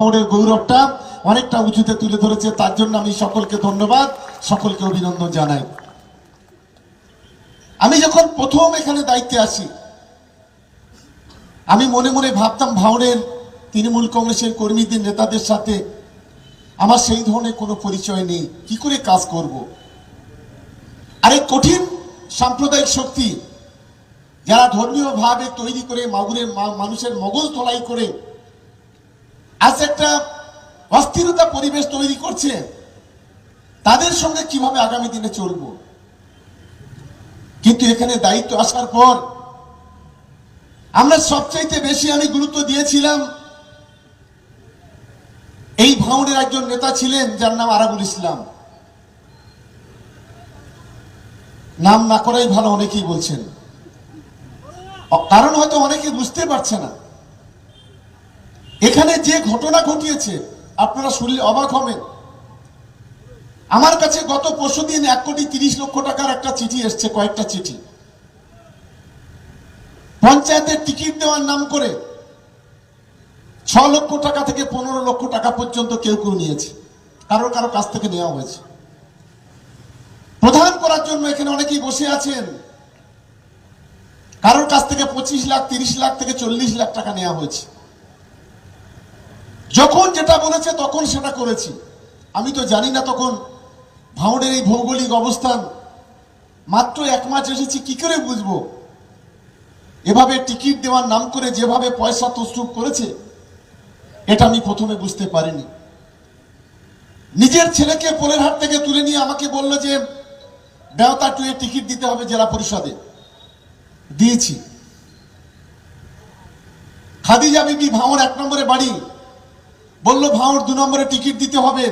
শহরের গৌরবটা অনেকটা উঁচুতে তুলে ধরেছে। তার জন্য আমি সকলকে ধন্যবাদ, সকলকে অভিনন্দন জানাই। আমি যখন প্রথম এখানে দায়িত্বে আসি, আমি মনে মনে ভাবতাম ভাওনের তৃণমূল কংগ্রেসের কর্মীদের, নেতাদের সাথে আমার সেই ধরনের কোনো পরিচয় নেই। কি করে কাজ করব? আর এই কঠিন সাম্প্রদায়িক শক্তি, যারা ধর্মীয় ভাবে তৈরি করে মাগুরের মানুষের মগজ ধলাই করে আজ একটা অস্থিরতা পরিবেশ তৈরি করছে, তাদের সঙ্গে কীভাবে আগামী দিনে চলবো? কিন্তু এখানে দায়িত্ব আসার পর আমরা সবচাইতে বেশি আমি গুরুত্ব দিয়েছিলাম এই ভাঙনের একজন নেতা ছিলেন, যার নাম আরাবুল ইসলাম। নাম না করাই ভালো অনেকেই বলছেন। কারণ হয়তো অনেকে বুঝতে পারছে না। এখানে যে ঘটনা ঘটিয়েছে, আপনারা শুনলে অবাক হবেন। আমার কাছে গত পরশু দিন এক কোটি তিরিশ লক্ষ টাকার একটা চিঠি এসছে, কয়েকটা চিঠি। পঞ্চায়েতের টিকিট দেওয়ার নাম করে ছ লক্ষ টাকা থেকে পনেরো লক্ষ টাকা পর্যন্ত কেউ কেউ নিয়েছে। কারও কারও কাছ থেকে নেওয়া হয়েছে। প্রধান করার জন্য এখানে অনেকেই বসে আছেন। কারোর কাছ থেকে পঁচিশ লাখ, তিরিশ লাখ থেকে চল্লিশ লাখ টাকা নেওয়া হয়েছে। যখন যেটা বলেছে তখন সেটা করেছি। আমি তো জানি না তখন ভাঁড়ের এই ভৌগোলিক অবস্থান। মাত্র এক মাস এসেছি, কি করে বুঝব? এভাবে টিকিট দেওয়ার নাম করে যেভাবে পয়সা তসরুপ করেছে, এটা আমি প্রথমে বুঝতে পারিনি। নিজের ছেলেকে পোলের হাট থেকে তুলে নিয়ে আমাকে বলল যে দেওতা টুয়ে টিকিট দিতে হবে জেলা পরিষদে। দিয়েছি। খাদিজা বিবি ভাঁড় এক নম্বরে বাড়ি। বলল ভাঁড় দু নম্বরে টিকিট দিতে হবে।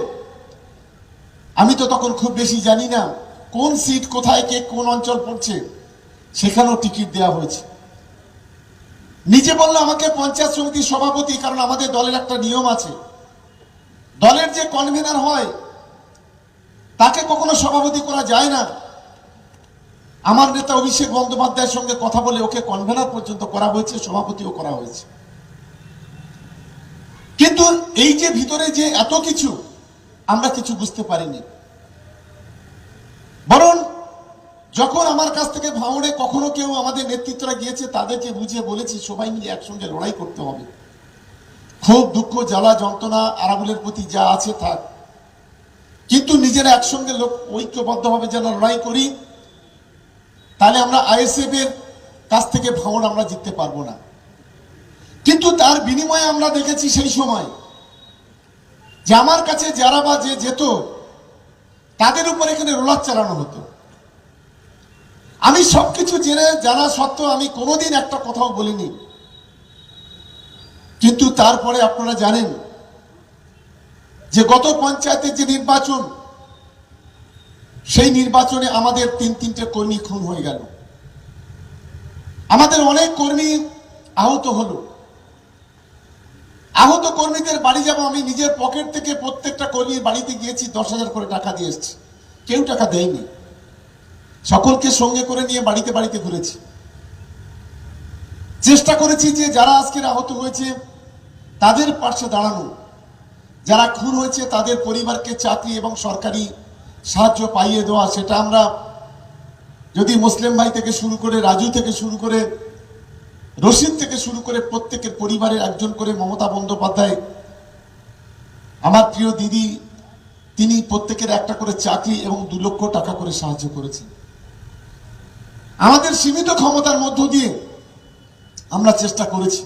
আমি তো তখন খুব বেশি জানি না কোন সিট কোথায় কে কোন অঞ্চল পড়ছে, সেখানেও টিকিট দেওয়া হয়েছে। নিজে বলল, আমাকে পঞ্চায়েত সমিতির সভাপতি, কারণ আমাদের দলের একটা নিয়ম আছে। দলের যে কনভেনার হয়, তাকে কখনো সভাপতি করা যায় না। আমার নেতা অভিষেক বন্দ্যোপাধ্যায়ের সঙ্গে কথা বলে ওকে কনভেনার পর্যন্ত করা হয়েছে, সভাপতিও করা হয়েছে। কিন্তু এই যে ভিতরে যে এত কিছু, আমরা কিছু বুঝতে পারিনি। বরং যখন আমার কাছ থেকে ভাঙড়ে কখনো কেউ আমাদের নেতৃত্বরা গিয়েছে, তাদেরকে বুঝিয়ে বলেছি, সবাই মিলে একসঙ্গে লড়াই করতে হবে। খুব দুঃখ, জ্বালা, যন্ত্রণা, আরাবুলের প্রতি যা আছে থাক। কিন্তু নিজেরা একসঙ্গে লোক ঐক্যবদ্ধভাবে যেন লড়াই করি, তাহলে আমরা আইএসএফ এর কাছ থেকে ভাঙড় আমরা জিততে পারব না। কিন্তু তার বিনিময়ে আমরা দেখেছি সেই সময় যে আমার কাছে যারা বা যে যেত, তাদের উপর এখানে রোলার চালানো হতো। আমি সবকিছু জেনে, জানা সত্ত্বেও আমি কোনোদিন একটা কথাও বলিনি। কিন্তু তারপরে আপনারা জানেন যে গত পঞ্চায়েতের যে নির্বাচন, সেই নির্বাচনে আমাদের তিন তিনটে কর্মী খুন হয়ে গেল। আমাদের অনেক কর্মী আহত হলো। আহত কর্মীদের বাড়ি যাব, আমি নিজের পকেট থেকে প্রত্যেকটা কর্মীর বাড়িতে গিয়েছি, দশ হাজার করে টাকা দিয়ে এসেছি। কেউ টাকা দেয়নি। সকলকে সঙ্গে করে নিয়ে বাড়িতে বাড়িতে ঘুরেছি। চেষ্টা করেছি যে যারা আজকের আহত হয়েছে, তাদের পার্শ্বে দাঁড়ানো। যারা খুন হয়েছে, তাদের পরিবারকে চাকরি এবং সরকারি সাহায্য পাইয়ে দেওয়া, সেটা আমরা যদি মুসলিম ভাই থেকে শুরু করে, রাজু থেকে শুরু করে রশিদ থেকে শুরু করে প্রত্যেকের পরিবারের একজন করে মমতা বন্দ্যোপাধ্যায়, আমার প্রিয় দিদি, তিনি প্রত্যেকের একটা করে চাকরি এবং দু লক্ষ টাকা করে সাহায্য করেছেন। আমাদের সীমিত ক্ষমতার মধ্য দিয়ে আমরা চেষ্টা করেছি।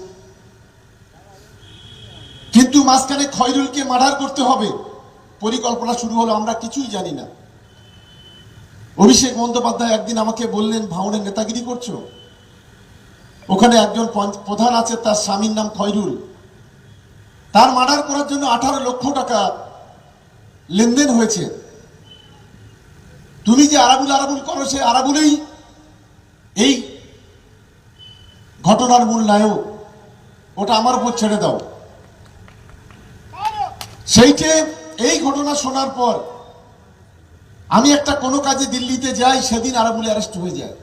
কিন্তু মাঝখানে খয়রুলকে মার্ডার করতে হবে, পরিকল্পনা শুরু হলো, আমরা কিছুই জানি না। অভিষেক বন্দ্যোপাধ্যায় একদিন আমাকে বললেন ভাঙনের নেতাগিরি করছ? ওখানে একজন প্রধান আছে, তার স্বামীর নাম খয়রুল। তার মার্ডার করার জন্য আঠারো লক্ষ টাকা লেনদেন হয়েছে। তুমি যে আরাবুল আরাবুল করো, সে আরাবুলেই এই ঘটনার মূল নায়ক। ওটা আমার উপর ছেড়ে দাও। সেইটে এই ঘটনা শোনার পর আমি একটা কোনো কাজে দিল্লিতে যাই, সেদিন আরাবুলে অ্যারেস্ট হয়ে যায়।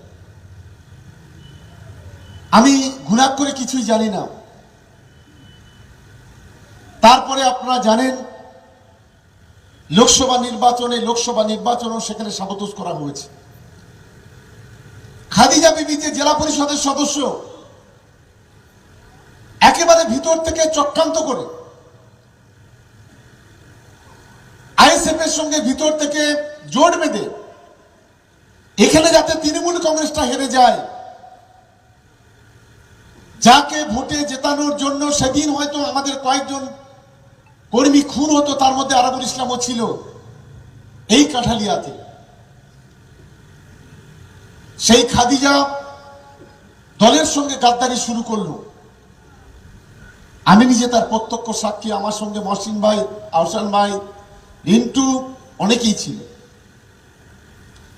আমি ঘুণাক করে কিছুই জানি না। তারপরে আপনারা জানেন, লোকসভা নির্বাচনে লোকসভা নির্বাচনও সেখানে সাবতোষ করা হয়েছে। খাদিজা বিবি যে জেলা পরিষদের সদস্য, একেবারে ভিতর থেকে চক্রান্ত করে আইএসএফ এর সঙ্গে ভিতর থেকে জোট বেঁধে, এখানে যাতে তৃণমূল কংগ্রেসটা হেরে যায় যাকে ভোটে জেতানোর জন্য সেদিন হয়তো আমাদের কয়েকজন কর্মী খুন হতো, তার মধ্যে আরাবুল ইসলামও ছিল এই কাঠালিয়াতে। সেই খাদিজা দলের সঙ্গে গাদ্দারি শুরু করল। আমি নিজে তার প্রত্যক্ষ সাক্ষী, আমার সঙ্গে মহসিন ভাই, আহসান ভাই, রিন্টু অনেকেই ছিল।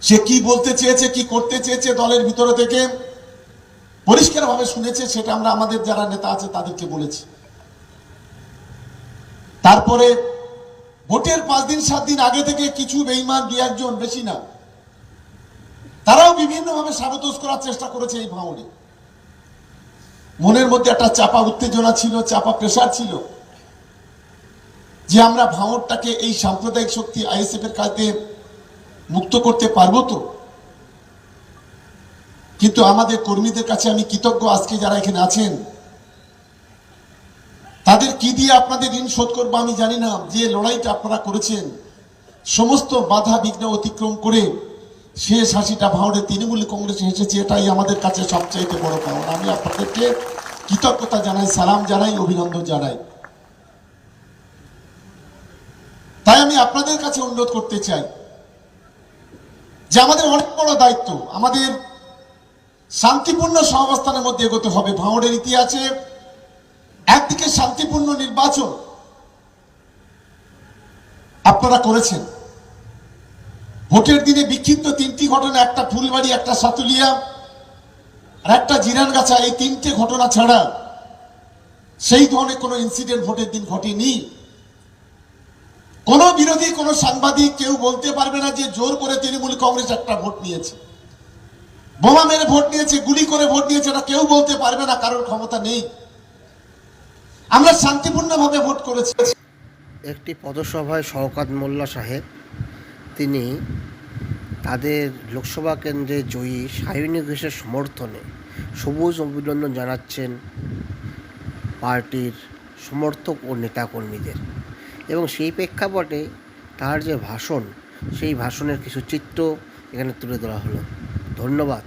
সে কি বলতে চেয়েছে, কি করতে চেয়েছে দলের ভিতরে থেকে? পরিষ্কারভাবে শুনেছে, সেটা আমরা আমাদের যারা নেতা আছে তাদেরকে বলেছি। তারপরে ভোটের পাঁচ দিন, সাত দিন আগে থেকে কিছু বেইমান দু একজন বেশি না। তারাও বিভিন্নভাবে সাবতোষ করার চেষ্টা করেছে এই ভাঙনে। মনের মধ্যে একটা চাপা উত্তেজনা ছিল, চাপা প্রেশার ছিল যে আমরা ভাঙরটাকে এই সাম্প্রদায়িক শক্তি আইএসএফ এর কাছে মুক্ত করতে পারব তো? কিন্তু আমাদের কর্মীদের কাছে আমি কৃতজ্ঞ আজকে যারা এখানে আছেন। তাদের কি দিয়ে আপনাদের ঋণ শোধ করব আমি জানি না। যে লড়াইটা আপনারা করেছেন, সমস্ত বাধা বিঘ্ন অতিক্রম করে শেষ হাসিটা ভাঁড়ে তৃণমূল কংগ্রেসে এসেছে, এটাই আমাদের কাছে সবচাইতে বড় পাওয়া আমি আপনাদেরকে কৃতজ্ঞতা জানাই, সালাম জানাই, অভিনন্দন জানাই। তাই আমি আপনাদের কাছে অনুরোধ করতে চাই যে আমাদের অনেক বড় দায়িত্ব, আমাদের শান্তিপূর্ণ সহাবস্থানের মধ্যে এগোতে হবে। ভাঙড়ের ইতিহাসে একদিকে শান্তিপূর্ণ নির্বাচন আপনারা করেছেন। ভোটের দিনে বিক্ষিপ্ত তিনটি ঘটনা, একটা ফুলবাড়ি, একটা সাতুলিয়া, আর একটা জিরানগাছা। এই তিনটে ঘটনা ছাড়া সেই ধরনের কোনো ইনসিডেন্ট ভোটের দিন ঘটেনি। কোন বিরোধী, কোন সাংবাদিক কেউ বলতে পারবে না যে জোর করে তৃণমূল কংগ্রেস একটা ভোট নিয়েছে। বোমা মেরে ভোট নিয়েছে, গুলি করে ভোট নিয়েছে, এটা কেউ বলতে পারবে না, কারোর ক্ষমতা নেই। আমরা শান্তিপূর্ণভাবে ভোট করেছি। একটি পদসভায় শওকাত মোল্লা সাহেব, তিনি তাদের লোকসভা কেন্দ্রে জয়ী সায়নী ঘোষের সমর্থনে সবুজ অভিনন্দন জানাচ্ছেন পার্টির সমর্থক ও নেতাকর্মীদের। এবং সেই প্রেক্ষাপটে তার যে ভাষণ, সেই ভাষণের কিছু চিত্র এখানে তুলে ধরা হলো। ধন্যবাদ।